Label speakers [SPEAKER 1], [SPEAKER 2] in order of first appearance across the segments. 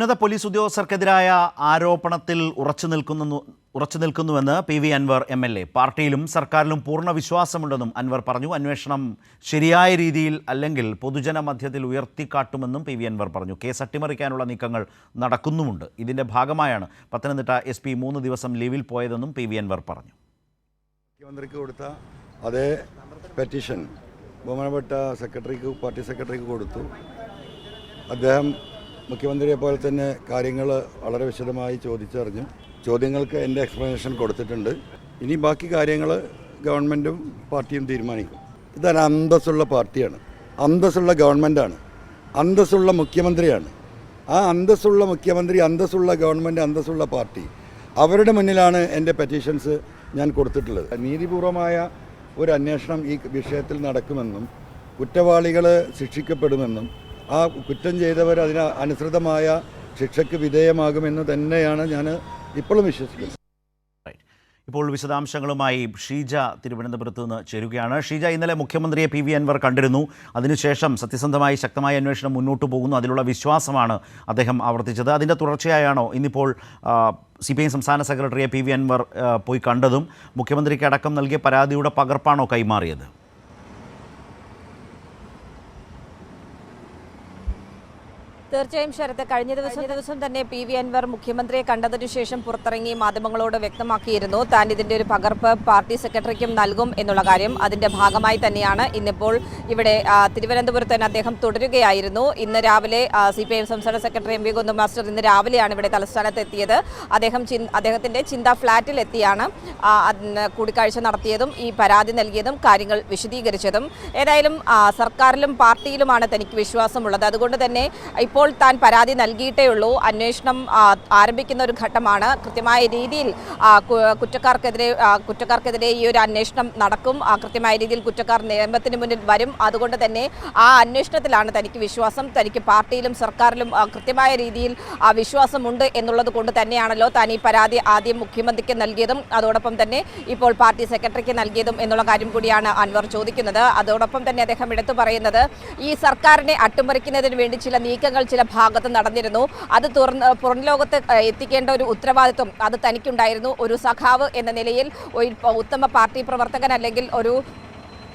[SPEAKER 1] ഉന്നത പോലീസ് ഉദ്യോഗസ്ഥർക്കെതിരായ ആരോപണത്തിൽ ഉറച്ചു നിൽക്കുന്നു ഉറച്ചു നിൽക്കുന്നുവെന്ന് P V Anvar M L A. പാർട്ടിയിലും സർക്കാരിലും പൂർണ വിശ്വാസമുണ്ടെന്നും അൻവർ പറഞ്ഞു. അന്വേഷണം ശരിയായ രീതിയിൽ അല്ലെങ്കിൽ പൊതുജന മധ്യത്തിൽ ഉയർത്തിക്കാട്ടുമെന്നും പി വി അൻവർ പറഞ്ഞു. കേസ് അട്ടിമറിക്കാനുള്ള നീക്കങ്ങൾ നടക്കുന്നുമുണ്ട്. ഇതിന്റെ ഭാഗമായാണ് പത്തനംതിട്ട എസ് പി മൂന്ന് ദിവസം ലീവിൽ പോയതെന്നും പി വി അൻവർ പറഞ്ഞു.
[SPEAKER 2] മുഖ്യമന്ത്രിക്ക് കൊടുത്ത അതേ പെറ്റീഷൻ ബഹുമാനപ്പെട്ട സെക്രട്ടറിക്ക് പാർട്ടി സെക്രട്ടറിക്ക് കൊടുത്തു. അദ്ദേഹം മുഖ്യമന്ത്രിയെ പോലെ തന്നെ കാര്യങ്ങൾ വളരെ വിശദമായി ചോദിച്ചറിഞ്ഞു. ചോദ്യങ്ങൾക്ക് എന്റെ എക്സ്പ്ലനേഷൻ കൊടുത്തിട്ടുണ്ട്. ഇനി ബാക്കി കാര്യങ്ങൾ ഗവൺമെന്റും പാർട്ടിയും തീരുമാനിക്കും. ഇതൊരു അന്തസ്സുള്ള പാർട്ടിയാണ്. അന്തസ്സുള്ള ഗവൺമെന്റാണ്. അന്തസ്സുള്ള മുഖ്യമന്ത്രിയാണ്. ആ അന്തസ്സുള്ള മുഖ്യമന്ത്രി അന്തസ്സുള്ള ഗവൺമെന്റ് അന്തസ്സുള്ള പാർട്ടി അവരുടെ മുന്നിലാണ് എന്റെ പെറ്റീഷൻസ് ഞാൻ കൊടുത്തിട്ടുള്ളത്. നീതിപൂർവമായ ഒരു അന്വേഷണം ഈ വിഷയത്തിൽ നടക്കുമെന്നും കുറ്റവാളികൾ ശിക്ഷിക്കപ്പെടുമെന്നും ആ കുറ്റം ചെയ്തവർ അതിന് അനുസൃതമായ ശിക്ഷയ്ക്ക് വിധേയമാകുമെന്ന് തന്നെയാണ് ഞാൻ ഇപ്പോഴും വിശ്വസിക്കുന്നത്.
[SPEAKER 1] ഇപ്പോൾ വിശദാംശങ്ങളുമായി ഷീജ തിരുവനന്തപുരത്ത് നിന്ന് ചേരുകയാണ്. ഷീജ ഇന്നലെ മുഖ്യമന്ത്രിയെ പി വി അൻവർ കണ്ടിരുന്നു. അതിനുശേഷം സത്യസന്ധമായി ശക്തമായ അന്വേഷണം മുന്നോട്ട് പോകുന്നു. അതിലുള്ള വിശ്വാസമാണ് അദ്ദേഹം ആവർത്തിച്ചത്. അതിന്റെ തുടർച്ചയായാണോ ഇന്നിപ്പോൾ സി പി ഐ സംസ്ഥാന സെക്രട്ടറിയെ പി വി അൻവർ പോയി കണ്ടതും? മുഖ്യമന്ത്രിക്ക് അടക്കം നൽകിയ പരാതിയുടെ പകർപ്പാണോ കൈമാറിയത്?
[SPEAKER 3] തീർച്ചയായും ശരത് കഴിഞ്ഞ ദിവസം ദിവസം തന്നെ പി വി അൻവർ മുഖ്യമന്ത്രിയെ കണ്ടതിനു ശേഷം പുറത്തിറങ്ങി മാധ്യമങ്ങളോട് വ്യക്തമാക്കിയിരുന്നു. താൻ ഇതിന്റെ ഒരു പകർപ്പ് പാർട്ടി സെക്രട്ടറിക്കും നൽകും എന്നുള്ള കാര്യം അതിന്റെ ഭാഗമായി തന്നെയാണ്. ഇന്നിപ്പോൾ ഇവിടെ തിരുവനന്തപുരത്ത് തന്നെ അദ്ദേഹം തുടരുകയായിരുന്നു. ഇന്ന് രാവിലെ സി പി ഐ എം സംസ്ഥാന സെക്രട്ടറി എം വി കുന്ദമാസ്റ്റർ ഇന്ന് രാവിലെയാണ് ഇവിടെ തലസ്ഥാനത്ത് എത്തിയത് അദ്ദേഹം അദ്ദേഹത്തിന്റെ ചിന്ത ഫ്ളാറ്റിൽ എത്തിയാണ് കൂടിക്കാഴ്ച നടത്തിയതും ഈ പരാതി നൽകിയതും കാര്യങ്ങൾ വിശദീകരിച്ചതും. ഏതായാലും സർക്കാരിലും പാർട്ടിയിലുമാണ് തനിക്ക് വിശ്വാസമുള്ളത്. അതുകൊണ്ട് തന്നെ ഇപ്പോൾ താൻ പരാതി നൽകിയിട്ടേ ഉള്ളൂ. അന്വേഷണം ആരംഭിക്കുന്ന ഒരു ഘട്ടമാണ്. കൃത്യമായ രീതിയിൽ കുറ്റക്കാർക്കെതിരെ കുറ്റക്കാർക്കെതിരെ ഈ ഒരു അന്വേഷണം നടക്കും. കൃത്യമായ രീതിയിൽ കുറ്റക്കാർ നിയമത്തിന് മുന്നിൽ വരും. അതുകൊണ്ട് തന്നെ ആ അന്വേഷണത്തിലാണ് തനിക്ക് വിശ്വാസം. തനിക്ക് പാർട്ടിയിലും സർക്കാരിലും കൃത്യമായ രീതിയിൽ വിശ്വാസമുണ്ട് എന്നുള്ളത് കൊണ്ട് തന്നെയാണല്ലോ താൻ ഈ പരാതി ആദ്യം മുഖ്യമന്ത്രിക്ക് നൽകിയതും അതോടൊപ്പം തന്നെ ഇപ്പോൾ പാർട്ടി സെക്രട്ടറിക്ക് നൽകിയതും എന്നുള്ള കാര്യം കൂടിയാണ് അൻവർ ചോദിക്കുന്നത്. അതോടൊപ്പം തന്നെ അദ്ദേഹം എടുത്തു പറയുന്നത് ഈ സർക്കാരിനെ അട്ടിമറിക്കുന്നതിന് വേണ്ടി ചില നീക്കങ്ങൾ ചില ഭാഗത്ത് നടന്നിരുന്നു. അത് തുറന്ന് പുറം ലോകത്ത് എത്തിക്കേണ്ട ഒരു ഉത്തരവാദിത്വം അത് തനിക്കുണ്ടായിരുന്നു. ഒരു സഖാവ് എന്ന നിലയിൽ ഉത്തമ പാർട്ടി പ്രവർത്തകൻ അല്ലെങ്കിൽ ഒരു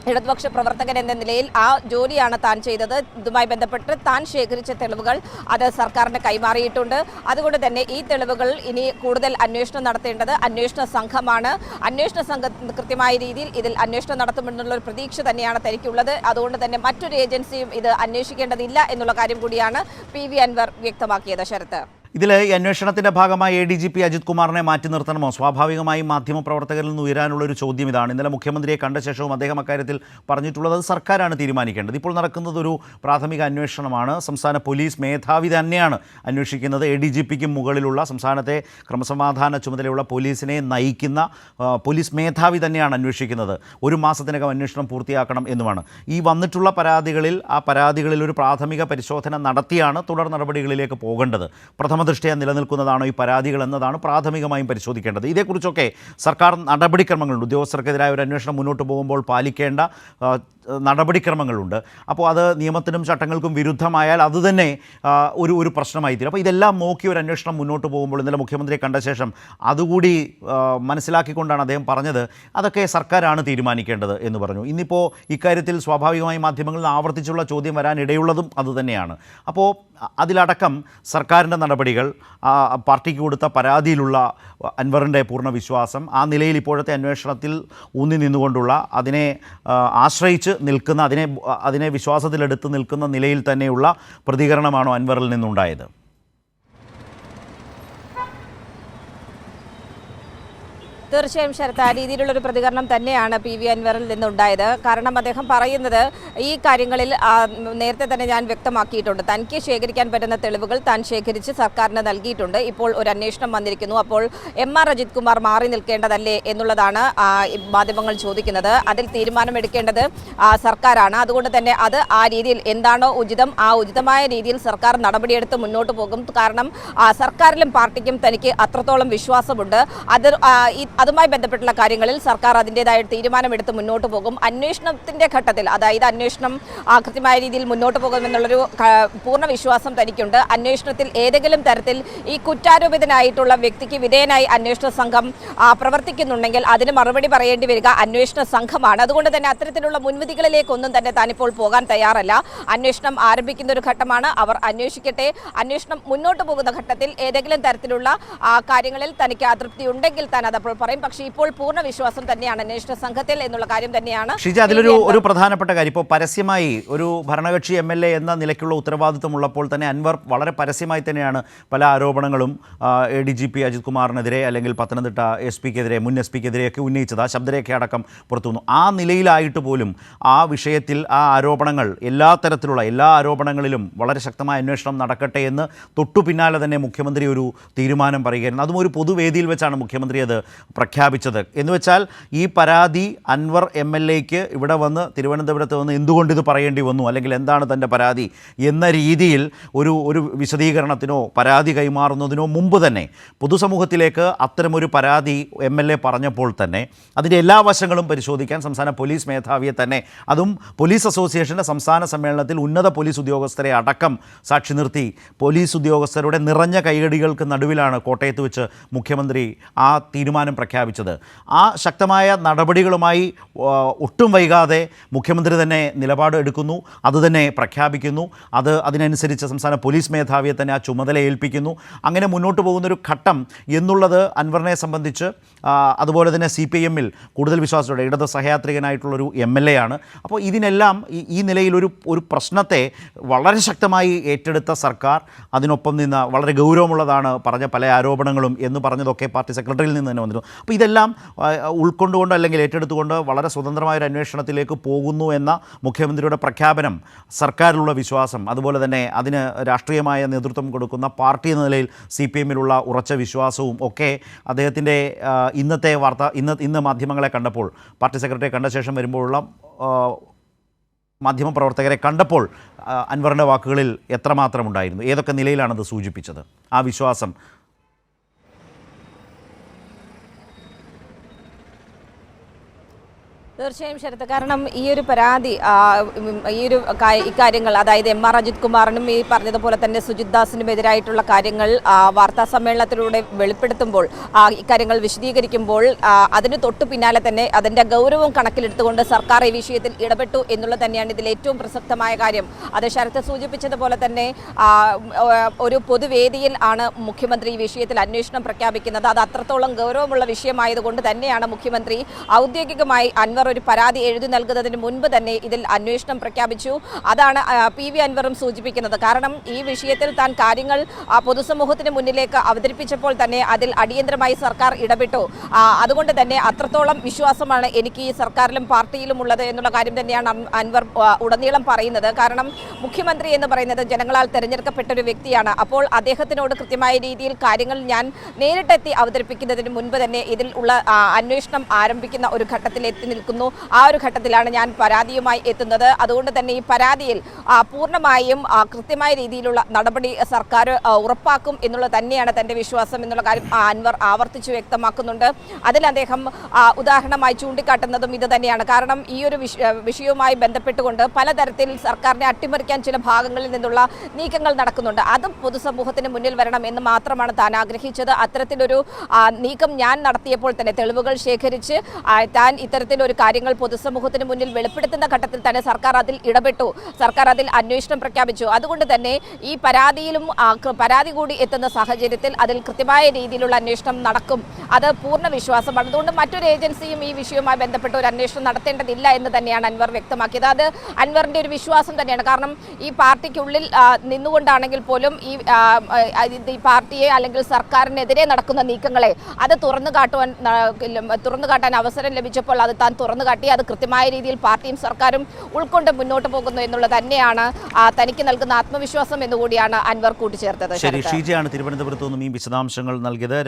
[SPEAKER 3] ഇടതുപക്ഷ പ്രവർത്തകൻ എന്ന നിലയിൽ ആ ജോലിയാണ് താൻ ചെയ്തത്. ഇതുമായി ബന്ധപ്പെട്ട് താൻ ശേഖരിച്ച തെളിവുകൾ അത് സർക്കാരിന് കൈമാറിയിട്ടുണ്ട്. അതുകൊണ്ട് തന്നെ ഈ തെളിവുകൾ ഇനി കൂടുതൽ അന്വേഷണം നടത്തേണ്ടത് അന്വേഷണ സംഘമാണ്. അന്വേഷണ സംഘം കൃത്യമായ രീതിയിൽ ഇതിൽ അന്വേഷണം നടത്തുമെന്നുള്ള ഒരു പ്രതീക്ഷ തന്നെയാണ് തനിക്കുള്ളത്. അതുകൊണ്ട് തന്നെ മറ്റൊരു ഏജൻസിയും ഇത് അന്വേഷിക്കേണ്ടതില്ല എന്നുള്ള കാര്യം കൂടിയാണ് പി വി അൻവർ വ്യക്തമാക്കിയത് ശരത്ത്.
[SPEAKER 1] ഇതിൽ ഈ അന്വേഷണത്തിന്റെ ഭാഗമായി A D G P Ajith കുമാറിനെ മാറ്റി നിർത്തണമോ? സ്വാഭാവികമായും മാധ്യമപ്രവർത്തകരിൽ നിന്ന് ഉയരാനുള്ള ഒരു ചോദ്യം ഇതാണ്. ഇന്നലെ മുഖ്യമന്ത്രിയെ കണ്ട ശേഷവും അദ്ദേഹം അക്കാര്യത്തിൽ പറഞ്ഞിട്ടുള്ളത് സർക്കാരാണ് തീരുമാനിക്കേണ്ടത്. ഇപ്പോൾ നടക്കുന്നത് ഒരു പ്രാഥമിക അന്വേഷണമാണ്. സംസ്ഥാന പോലീസ് മേധാവി തന്നെയാണ് അന്വേഷിക്കുന്നത്. എ ഡി ജി പിക്കും മുകളിലുള്ള സംസ്ഥാനത്തെ ക്രമസമാധാന ചുമതലയുള്ള പോലീസിനെ നയിക്കുന്ന പോലീസ് മേധാവി തന്നെയാണ് അന്വേഷിക്കുന്നത്. ഒരു മാസത്തിനകം അന്വേഷണം പൂർത്തിയാക്കണം എന്നുമാണ്. ഈ വന്നിട്ടുള്ള പരാതികളിൽ ആ പരാതികളിൽ ഒരു പ്രാഥമിക പരിശോധന നടത്തിയാണ് തുടർ നടപടികളിലേക്ക് പോകേണ്ടത്. പ്രഥമ ദൃഷ്ടിയ നിലനിൽക്കുന്നതാണോ ഈ പരാതികൾ എന്നതാണ് പ്രാഥമികമായും പരിശോധിക്കേണ്ടത്. ഇതേക്കുറിച്ചൊക്കെ സർക്കാർ നടപടിക്രമങ്ങളുണ്ട്. ഉദ്യോഗസ്ഥർക്കെതിരായ ഒരു അന്വേഷണം മുന്നോട്ട് പോകുമ്പോൾ പാലിക്കേണ്ട നടപടിക്രമങ്ങളുണ്ട്. അപ്പോൾ അത് നിയമത്തിനും ചട്ടങ്ങൾക്കും വിരുദ്ധമായാൽ അതുതന്നെ തന്നെ ഒരു ഒരു പ്രശ്നമായി തീരും അപ്പോൾ ഇതെല്ലാം നോക്കി ഒരു അന്വേഷണം മുന്നോട്ട് പോകുമ്പോൾ ഇന്നലെ മുഖ്യമന്ത്രിയെ കണ്ട ശേഷം അതുകൂടി മനസ്സിലാക്കിക്കൊണ്ടാണ് അദ്ദേഹം പറഞ്ഞത്. അതൊക്കെ സർക്കാരാണ് തീരുമാനിക്കേണ്ടത് എന്ന് പറഞ്ഞു. ഇന്നിപ്പോൾ ഇക്കാര്യത്തിൽ സ്വാഭാവികമായി മാധ്യമങ്ങളിൽ ആവർത്തിച്ചുള്ള ചോദ്യം വരാനിടയുള്ളതും അതുതന്നെയാണ് അപ്പോൾ അതിലടക്കം സർക്കാരിന്റെ നടപടികൾ പാർട്ടിക്ക് കൊടുത്ത പരാതിയിലുള്ള അൻവറിന്റെ പൂർണ വിശ്വാസം ആ നിലയിൽ ഇപ്പോഴത്തെ അന്വേഷണത്തിൽ ഊന്നി നിന്നുകൊണ്ടുള്ള അതിനെ ആശ്രയിച്ച് നിൽക്കുന്ന അതിനെ അതിനെ വിശ്വാസത്തിലെടുത്ത് നിൽക്കുന്ന നിലയിൽ തന്നെയുള്ള പ്രതികരണമാണോ അൻവറിൽ നിന്നുണ്ടായത്?
[SPEAKER 3] തീർച്ചയായും ശരത്ത് ആ രീതിയിലുള്ള ഒരു പ്രതികരണം തന്നെയാണ് പി വി അൻവറിൽ നിന്നുണ്ടായത്. കാരണം അദ്ദേഹം പറയുന്നത് ഈ കാര്യങ്ങളിൽ നേരത്തെ തന്നെ ഞാൻ വ്യക്തമാക്കിയിട്ടുണ്ട്. തനിക്ക് ശേഖരിക്കാൻ പറ്റുന്ന തെളിവുകൾ താൻ ശേഖരിച്ച് സർക്കാരിന് നൽകിയിട്ടുണ്ട്. ഇപ്പോൾ ഒരു അന്വേഷണം വന്നിരിക്കുന്നു. അപ്പോൾ എം ആർ അജിത് കുമാർ മാറി നിൽക്കേണ്ടതല്ലേ എന്നുള്ളതാണ് മാധ്യമങ്ങൾ ചോദിക്കുന്നത്. അതിൽ തീരുമാനമെടുക്കേണ്ടത് സർക്കാരാണ്. അതുകൊണ്ട് തന്നെ അത് ആ രീതിയിൽ എന്താണോ ഉചിതം ആ ഉചിതമായ രീതിയിൽ സർക്കാർ നടപടിയെടുത്ത് മുന്നോട്ട് പോകും. കാരണം സർക്കാരിലും പാർട്ടിക്കും തനിക്ക് അത്രത്തോളം വിശ്വാസമുണ്ട്. അത് അതുമായി ബന്ധപ്പെട്ടുള്ള കാര്യങ്ങളിൽ സർക്കാർ അതിന്റെതായ തീരുമാനമെടുത്ത് മുന്നോട്ട് പോകും. അന്വേഷണത്തിന്റെ ഘട്ടത്തിൽ അതായത് അന്വേഷണം കൃത്യമായ രീതിയിൽ മുന്നോട്ട് പോകുമെന്നുള്ളൊരു പൂർണ വിശ്വാസം തനിക്കുണ്ട്. അന്വേഷണത്തിൽ ഏതെങ്കിലും തരത്തിൽ ഈ കുറ്റാരോപിതനായിട്ടുള്ള വ്യക്തിക്ക് വിധേയനായി അന്വേഷണ സംഘം പ്രവർത്തിക്കുന്നുണ്ടെങ്കിൽ അതിന് മറുപടി പറയേണ്ടി വരിക അന്വേഷണ സംഘമാണ്. അതുകൊണ്ട് തന്നെ അത്തരത്തിലുള്ള മുൻവിധികളിലേക്കൊന്നും തന്നെ താനിപ്പോൾ പോകാൻ തയ്യാറല്ല. അന്വേഷണം ആരംഭിക്കുന്ന ഒരു ഘട്ടമാണ്. അവർ അന്വേഷിക്കട്ടെ. അന്വേഷണം മുന്നോട്ട് പോകുന്ന ഘട്ടത്തിൽ ഏതെങ്കിലും തരത്തിലുള്ള കാര്യങ്ങളിൽ തനിക്ക് അതൃപ്തി ഉണ്ടെങ്കിൽ താൻ അതപ്പോൾ പറയും. പക്ഷേ ഇപ്പോൾ പൂർണ വിശ്വാസം തന്നെയാണ് അന്വേഷണ സംഘത്തിൽ എന്നുള്ള കാര്യം തന്നെയാണ്
[SPEAKER 1] ഷിജ അതിലൊരു ഒരു പ്രധാനപ്പെട്ട കാര്യം. ഇപ്പോൾ പരസ്യമായി ഒരു ഭരണകക്ഷി എം എൽ എ എന്ന നിലയ്ക്കുള്ള ഉത്തരവാദിത്വമുള്ളപ്പോൾ തന്നെ അൻവർ വളരെ പരസ്യമായി തന്നെയാണ് പല ആരോപണങ്ങളും A D G P Ajith കുമാറിനെതിരെ അല്ലെങ്കിൽ പത്തനംതിട്ട എസ് പിക്കെതിരെ മുൻ എസ് പിക്കെതിരെയൊക്കെ ഉന്നയിച്ചത്. ആ ശബ്ദരേഖ അടക്കം പുറത്തു വന്നു ആ നിലയിലായിട്ട് പോലും ആ വിഷയത്തിൽ ആ ആരോപണങ്ങൾ എല്ലാ തരത്തിലുള്ള എല്ലാ ആരോപണങ്ങളിലും വളരെ ശക്തമായ അന്വേഷണം നടക്കട്ടെ എന്ന് തൊട്ടു പിന്നാലെ തന്നെ മുഖ്യമന്ത്രി ഒരു തീരുമാനം പറയുകയായിരുന്നു. അതും ഒരു പൊതുവേദിയിൽ വെച്ചാണ് മുഖ്യമന്ത്രി അത് പ്രഖ്യാപിച്ചത്. എന്ന് വെച്ചാൽ ഈ പരാതി അൻവർ എം എൽ എക്ക് ഇവിടെ വന്ന് തിരുവനന്തപുരത്ത് വന്ന് എന്തുകൊണ്ട് പറയേണ്ടി വന്നു? അല്ലെങ്കിൽ എന്താണ് തന്റെ പരാതി എന്ന രീതിയിൽ ഒരു ഒരു വിശദീകരണത്തിനോ പരാതി കൈമാറുന്നതിനോ മുമ്പ് തന്നെ പൊതുസമൂഹത്തിലേക്ക് അത്തരമൊരു പരാതി എം എൽ എ പറഞ്ഞപ്പോൾ തന്നെ അതിന്റെ എല്ലാ വശങ്ങളും പരിശോധിക്കാൻ സംസ്ഥാന പോലീസ് മേധാവിയെ തന്നെ അതും പോലീസ് അസോസിയേഷന്റെ സംസ്ഥാന സമ്മേളനത്തിൽ ഉന്നത പോലീസ് ഉദ്യോഗസ്ഥരെ അടക്കം സാക്ഷി നിർത്തി. പോലീസ് ഉദ്യോഗസ്ഥരുടെ നിറഞ്ഞ കൈകടികൾക്ക് നടുവിലാണ് കോട്ടയത്ത് വെച്ച് മുഖ്യമന്ത്രി ആ തീരുമാനം പ്രഖ്യാപിച്ചത്. ആ ശക്തമായ നടപടികളുമായി ഒട്ടും വൈകാതെ മുഖ്യമന്ത്രി തന്നെ നിലപാട് എടുക്കുന്നു. അതുതന്നെ പ്രഖ്യാപിക്കുന്നു. അത് അതിനനുസരിച്ച് സംസ്ഥാന പോലീസ് മേധാവിയെ തന്നെ ആ ചുമതല ഏൽപ്പിക്കുന്നു. അങ്ങനെ മുന്നോട്ട് പോകുന്നൊരു ഘട്ടം എന്നുള്ളത് അൻവറിനെ സംബന്ധിച്ച് അതുപോലെ തന്നെ സി പി എമ്മിൽ കൂടുതൽ വിശ്വാസത്തോടെ ഇടത് സഹയാത്രികനായിട്ടുള്ളൊരു എം എൽ എ ആണ്. അപ്പോൾ ഇതിനെല്ലാം ഈ നിലയിൽ ഒരു ഒരു പ്രശ്നത്തെ വളരെ ശക്തമായി ഏറ്റെടുത്ത സർക്കാർ അതിനൊപ്പം നിന്ന് വളരെ ഗൗരവമുള്ളതാണ് പറഞ്ഞ പല ആരോപണങ്ങളും എന്ന് പറഞ്ഞതൊക്കെ പാർട്ടി സെക്രട്ടറിയിൽ നിന്ന് തന്നെ വന്നിരുന്നു. അപ്പോൾ ഇതെല്ലാം ഉൾക്കൊണ്ടുകൊണ്ടോ അല്ലെങ്കിൽ ഏറ്റെടുത്തുകൊണ്ട് വളരെ സ്വതന്ത്രമായ ഒരു അന്വേഷണത്തിലേക്ക് പോകുന്നു എന്ന മുഖ്യമന്ത്രിയുടെ പ്രഖ്യാപനം സർക്കാരിലുള്ള വിശ്വാസം അതുപോലെ തന്നെ അതിന് രാഷ്ട്രീയമായ നേതൃത്വം കൊടുക്കുന്ന പാർട്ടി എന്ന നിലയിൽ സി പി എമ്മിലുള്ള ഉറച്ച വിശ്വാസവും ഒക്കെ അദ്ദേഹത്തിന്റെ ഇന്നത്തെ വാർത്ത ഇന്ന് ഇന്ന് മാധ്യമങ്ങളെ കണ്ടപ്പോൾ പാർട്ടി സെക്രട്ടറിയെ കണ്ട ശേഷം വരുമ്പോഴുള്ള മാധ്യമപ്രവർത്തകരെ കണ്ടപ്പോൾ അൻവറിന്റെ വാക്കുകളിൽ എത്രമാത്രം ഉണ്ടായിരുന്നു ഏതൊക്കെ നിലയിലാണത് സൂചിപ്പിച്ചത്? ആ വിശ്വാസം
[SPEAKER 3] തീർച്ചയായും ശരത്ത് കാരണം ഈ ഒരു പരാതി ഈ ഒരു ഇക്കാര്യങ്ങൾ അതായത് എം ആർ അജിത് കുമാറിനും ഈ പറഞ്ഞതുപോലെ തന്നെ സുജിത് ദാസിനും എതിരായിട്ടുള്ള കാര്യങ്ങൾ വാർത്താ സമ്മേളനത്തിലൂടെ വെളിപ്പെടുത്തുമ്പോൾ ഇക്കാര്യങ്ങൾ വിശദീകരിക്കുമ്പോൾ അതിന് തൊട്ടു പിന്നാലെ തന്നെ അതിന്റെ ഗൗരവം കണക്കിലെടുത്തുകൊണ്ട് സർക്കാർ ഈ വിഷയത്തിൽ ഇടപെട്ടു എന്നുള്ളത് തന്നെയാണ് ഇതിൽ ഏറ്റവും പ്രസക്തമായ കാര്യം. അത് ശരത്ത് സൂചിപ്പിച്ചതുപോലെ തന്നെ ഒരു പൊതുവേദിയിൽ ആണ് മുഖ്യമന്ത്രി ഈ വിഷയത്തിൽ അന്വേഷണം പ്രഖ്യാപിക്കുന്നത്. അത് അത്രത്തോളം ഗൗരവമുള്ള വിഷയമായതുകൊണ്ട് തന്നെയാണ് മുഖ്യമന്ത്രി ഔദ്യോഗികമായി അൻവർ ഒരു പരാതി എഴുതി നൽകുന്നതിന് മുൻപ് തന്നെ ഇതിൽ അന്വേഷണം പ്രഖ്യാപിച്ചു. അതാണ് പി വി അൻവറും സൂചിപ്പിക്കുന്നത്. കാരണം ഈ വിഷയത്തിൽ താൻ കാര്യങ്ങൾ പൊതുസമൂഹത്തിന് മുന്നിലേക്ക് അവതരിപ്പിച്ചപ്പോൾ തന്നെ അതിൽ അടിയന്തരമായി സർക്കാർ ഇടപെട്ടു. അതുകൊണ്ട് തന്നെ അത്രത്തോളം വിശ്വാസമാണ് എനിക്ക് ഈ സർക്കാരിലും പാർട്ടിയിലും ഉള്ളത് എന്നുള്ള കാര്യം തന്നെയാണ് അൻവർ ഉടനീളം പറയുന്നത്. കാരണം മുഖ്യമന്ത്രി എന്ന് പറയുന്നത് ജനങ്ങളാൽ തെരഞ്ഞെടുക്കപ്പെട്ട ഒരു വ്യക്തിയാണ്. അപ്പോൾ അദ്ദേഹത്തിനോട് കൃത്യമായ രീതിയിൽ കാര്യങ്ങൾ ഞാൻ നേരിട്ടെത്തി അവതരിപ്പിക്കുന്നതിന് മുൻപ് തന്നെ ഇതിൽ ഉള്ള അന്വേഷണം ആരംഭിക്കുന്ന ഒരു ഘട്ടത്തിൽ എത്തി നിൽക്കുന്നു. ആ ഒരു ഘട്ടത്തിലാണ് ഞാൻ പരാതിയുമായി എത്തുന്നത്. അതുകൊണ്ട് തന്നെ ഈ പരാതിയിൽ പൂർണമായും കൃത്യമായ രീതിയിലുള്ള നടപടി സർക്കാർ ഉറപ്പാക്കും എന്നുള്ളത് തന്നെയാണ് തന്റെ വിശ്വാസം എന്നുള്ള കാര്യം അൻവർ ആവർത്തിച്ചു വ്യക്തമാക്കുന്നുണ്ട്. അതിൽ അദ്ദേഹം ഉദാഹരണമായി ചൂണ്ടിക്കാട്ടുന്നതും ഇത് തന്നെയാണ്. കാരണം ഈ ഒരു വിഷയവുമായി ബന്ധപ്പെട്ടുകൊണ്ട് പലതരത്തിൽ സർക്കാരിനെ അട്ടിമറിക്കാൻ ചില ഭാഗങ്ങളിൽ നിന്നുള്ള നീക്കങ്ങൾ നടക്കുന്നുണ്ട്. അതും പൊതുസമൂഹത്തിന് മുന്നിൽ വരണം എന്ന് മാത്രമാണ് താൻ ആഗ്രഹിച്ചത്. അത്തരത്തിലൊരു നീക്കം ഞാൻ നടത്തിയപ്പോൾ തന്നെ തെളിവുകൾ ശേഖരിച്ച് താൻ ഇത്തരത്തിലൊരു കാര്യങ്ങൾ പൊതുസമൂഹത്തിന് മുന്നിൽ വെളിപ്പെടുത്തുന്ന ഘട്ടത്തിൽ തന്നെ സർക്കാർ അതിൽ ഇടപെട്ടു. സർക്കാർ അതിൽ അന്വേഷണം പ്രഖ്യാപിച്ചു. അതുകൊണ്ട് തന്നെ ഈ പരാതിയിലും പരാതി കൂടി എത്തുന്ന സാഹചര്യത്തിൽ അതിൽ കൃത്യമായ രീതിയിലുള്ള അന്വേഷണം നടക്കും. അത് പൂർണ വിശ്വാസമാണ്. അതുകൊണ്ട് മറ്റൊരു ഏജൻസിയും ഈ വിഷയവുമായി ബന്ധപ്പെട്ട് ഒരു അന്വേഷണം നടത്തേണ്ടതില്ല എന്ന് തന്നെയാണ് അൻവർ വ്യക്തമാക്കിയത്. അത് അൻവറിന്റെ ഒരു വിശ്വാസം തന്നെയാണ്. കാരണം ഈ പാർട്ടിക്കുള്ളിൽ നിന്നുകൊണ്ടാണെങ്കിൽ പോലും ഈ ഈ പാർട്ടിയെ അല്ലെങ്കിൽ സർക്കാരിനെതിരെ നടക്കുന്ന നീക്കങ്ങളെ അത് തുറന്നു കാട്ടുവാൻ തുറന്നു കാട്ടാൻ അവസരം ലഭിച്ചപ്പോൾ അത് താൻ തുറന്നു കാട്ടി അത് കൃത്യമായ രീതിയിൽ പാർട്ടിയും സർക്കാരും ഉൾക്കൊണ്ട് മുന്നോട്ട് പോകുന്നു എന്നുള്ളത് തന്നെയാണ് തനിക്ക് നൽകുന്ന ആത്മവിശ്വാസം എന്നുകൂടിയാണ് അൻവർ കൂട്ടിച്ചേർത്തത്.
[SPEAKER 1] ശരി ഷീജയാണ് തിരുവനന്തപുരത്ത് നിന്നും ഈ വിശദാംശങ്ങൾ നൽകിയത്.